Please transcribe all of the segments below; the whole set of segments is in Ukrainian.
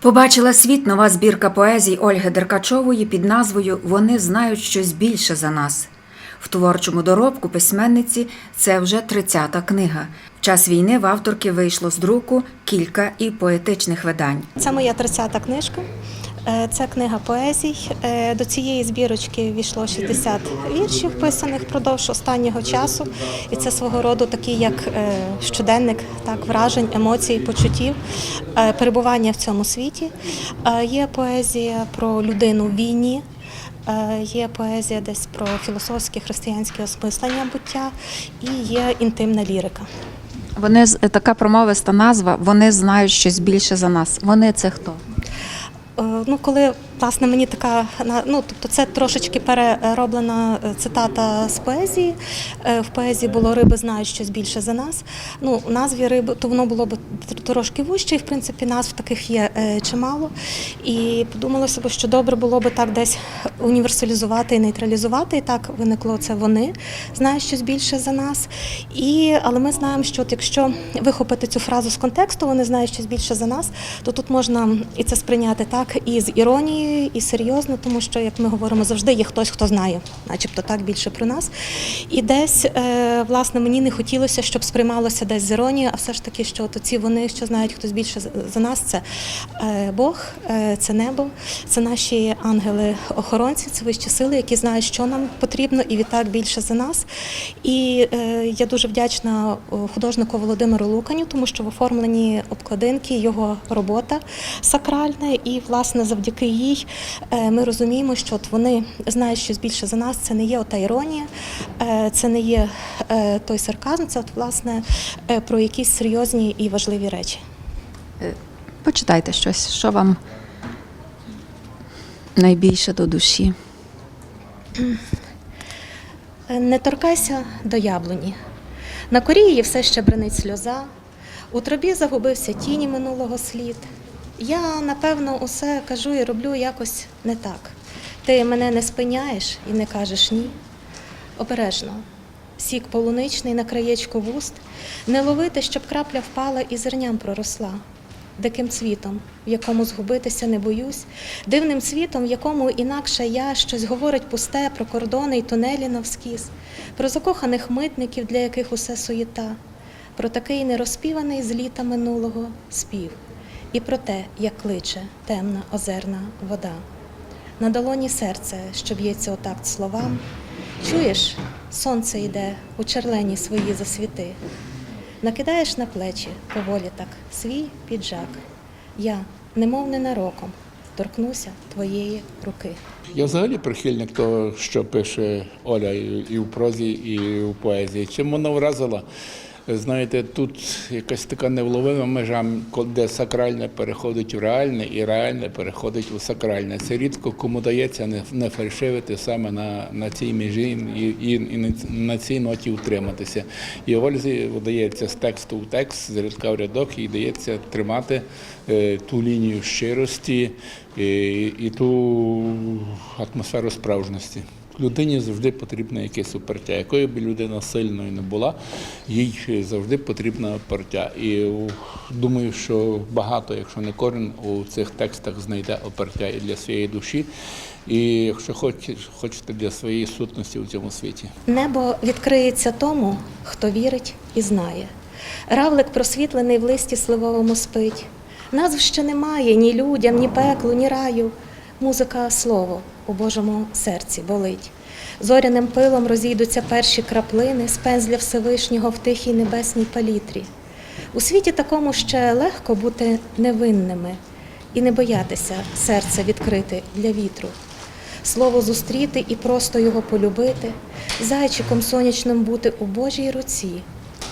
Побачила світ нова збірка поезій Ольги Деркачової під назвою Вони знають щось більше за нас. В творчому доробку письменниці це вже 30-та книга. В час війни в авторки вийшло з друку кілька і поетичних видань. Це моя 30-та книжка. Е, Це книга поезій. Е, До цієї збірочки війшло 60 віршів, писаних впродовж останнього часу. І це свого роду такий як е, щоденник так, вражень, емоцій, почуттів, перебування в цьому світі. Є поезія про людину в війні. Є поезія десь про філософське християнське осмислення буття і є інтимна лірика. Вони така промовиста назва. Вони знають щось більше за нас. Вони це хто? Е, Ну, коли власне мені така ну, тобто це трошечки перероблена е, цитата з поезії. Е, В поезії було риби знають щось більше за нас. Ну, у назві риби, то воно було б трошки вище, і в принципі назв таких є е, чимало. І подумалося б, що добре було б так десь універсалізувати і нейтралізувати. І так виникло це вони знають щось більше за нас. І, але ми знаємо, що от якщо вихопити цю фразу з контексту, вони знають щось більше за нас, то тут можна і це сприйняти так і з іронією, і серйозно, тому що, як ми говоримо, завжди є хтось, хто знає, начебто так більше про нас. І десь, е, власне, мені не хотілося, щоб сприймалося десь з іронією, а все ж таки, що ці вони, що знають хтось більше за- нас, це е, Бог, е, це небо, це наші ангели-охоронці, це вищі сили, які знають, що нам потрібно, і відтак більше за нас. І я дуже вдячна художнику Володимиру Луканю, тому що в оформленні обкладинки його робота сакральна, і власне завдяки їй е, ми розуміємо, що от вони знають щось більше за нас. Це не є ота іронія, е, це не є е, той сарказм, це от власне про якісь серйозні і важливі речі. Почитайте щось, що вам найбільше до душі. Не торкайся до яблуні. На корі її все ще бренить сльоза, у тробі загубився тіні минулого слід. Я, напевно, усе кажу і роблю якось не так. Ти мене не спиняєш і не кажеш ні. Обережно. Сік полуничний на краєчку вуст, не ловити, щоб крапля впала і зерням проросла. Диким цвітом, в якому згубитися не боюсь, дивним цвітом, в якому інакше я щось говорить пусте про кордони й тунелі навскіз, про закоханих митників, для яких усе суєта, про такий нерозпіваний з літа минулого спів, і про те, як кличе темна озерна вода. На долоні серце, що б'ється у такт словам. Чуєш, сонце йде у черлені свої засвіти. Накидаєш на плечі поволі так свій піджак. Я, немов ненароком, торкнуся твоєї руки. Я взагалі прихильник того, що пише Оля і в прозі, і в поезії. Чим вона вразила? Знаєте, тут якась така невловима межа, де сакральне переходить в реальне, і реальне переходить у сакральне. Це рідко кому дається не, фальшивити саме на, на цій межі і, і, і на- цій ноті утриматися. І Ользі вдається з тексту в текст, з рядка в рядок, їй дається тримати е, ту лінію щирості і, і ту атмосферу справжності. Людині завжди потрібне якесь опертя. Якою б людина сильною не була, їй завжди потрібне опертя. І думаю, що багато, якщо не кожен, у цих текстах знайде опертя і для своєї душі, і якщо хоч, хочете для своєї сутності у цьому світі. Небо відкриється тому, хто вірить і знає. Равлик просвітлений в листі сливовому спить. Назв ще немає ні людям, ні пеклу, ні раю. Музика слово у Божому серці болить. Зоряним пилом розійдуться перші краплини з пензля Всевишнього в тихій небесній палітрі. У світі такому ще легко бути невинними і не боятися серця відкрити для вітру. Слово зустріти і просто його полюбити, зайчиком сонячним бути у Божій руці,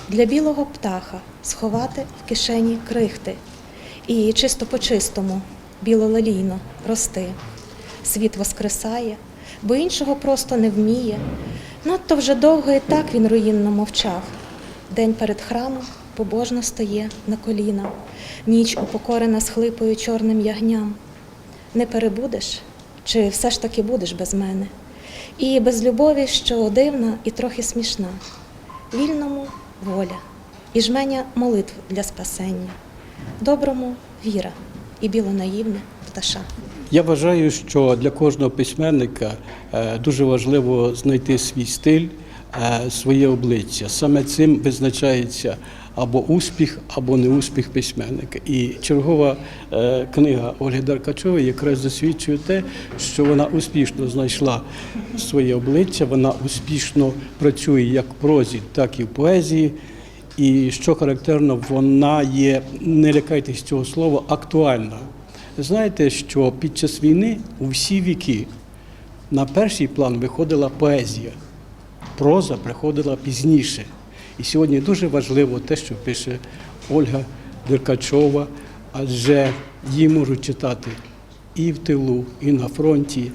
для білого птаха сховати в кишені крихти і чисто по-чистому, білолалійно рости. Світ воскресає, бо іншого просто не вміє. Надто вже довго і так він руїнно мовчав. День перед храмом побожно стає на коліна, ніч упокорена схлипою чорним ягням. Не перебудеш, чи все ж таки будеш без мене? І без любові, що дивна і трохи смішна, вільному воля і жменя молитв для спасення, доброму віра і білонаївне пташа. Я вважаю, що для кожного письменника е, дуже важливо знайти свій стиль, е, своє обличчя. Саме цим визначається або успіх, або неуспіх письменника. І чергова е, книга Ольги Деркачової якраз засвідчує те, що вона успішно знайшла своє обличчя, вона успішно працює як в прозі, так і в поезії. І що характерно, вона є, не лякайтесь цього слова, актуальна. Знаєте, що під час війни у всі віки на перший план виходила поезія, проза приходила пізніше. І сьогодні дуже важливо те, що пише Ольга Деркачова, адже її можуть читати і в тилу, і на фронті,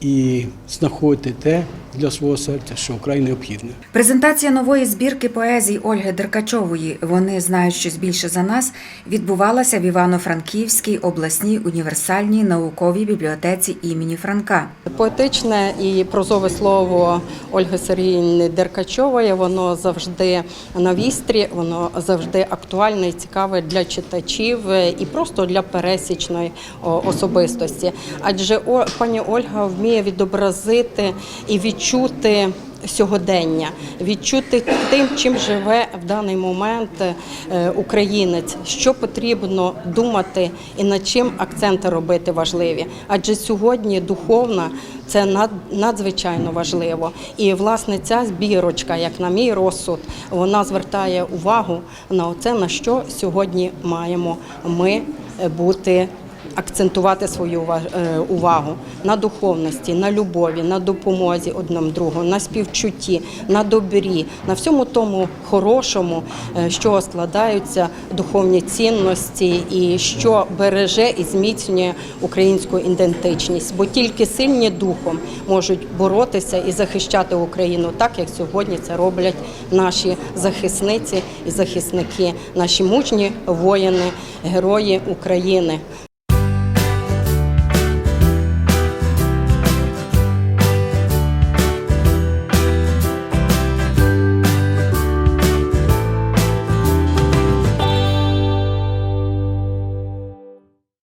і знаходити те для свого серця, що вкрай необхідне. Презентація нової збірки поезій Ольги Деркачової Вони знають щось більше за нас відбувалася в Івано-Франківській обласній універсальній науковій бібліотеці імені Франка. Поетичне і прозове слово Ольги Сергіївни Деркачової, воно завжди на вістрі, воно завжди актуальне і цікаве для читачів і просто для пересічної особистості. Адже о, пані Ольга вміє відобразити і відчути. Сьогодення відчути тим, чим живе в даний момент е, українець, що потрібно думати і над чим акценти робити важливі. Адже сьогодні духовна це надзвичайно важливо. І власне ця збірочка, як на мій розсуд, вона звертає увагу на це, на що сьогодні маємо ми е, бути. Акцентувати свою е, увагу на духовності, на любові, на допомозі одному другу, на співчутті, на добрі, на всьому тому хорошому, е, що складаються духовні цінності, і що береже і зміцнює українську ідентичність. Бо тільки сильні духом можуть боротися і захищати Україну, так як сьогодні це роблять наші захисниці і захисники, наші мужні воїни, герої України.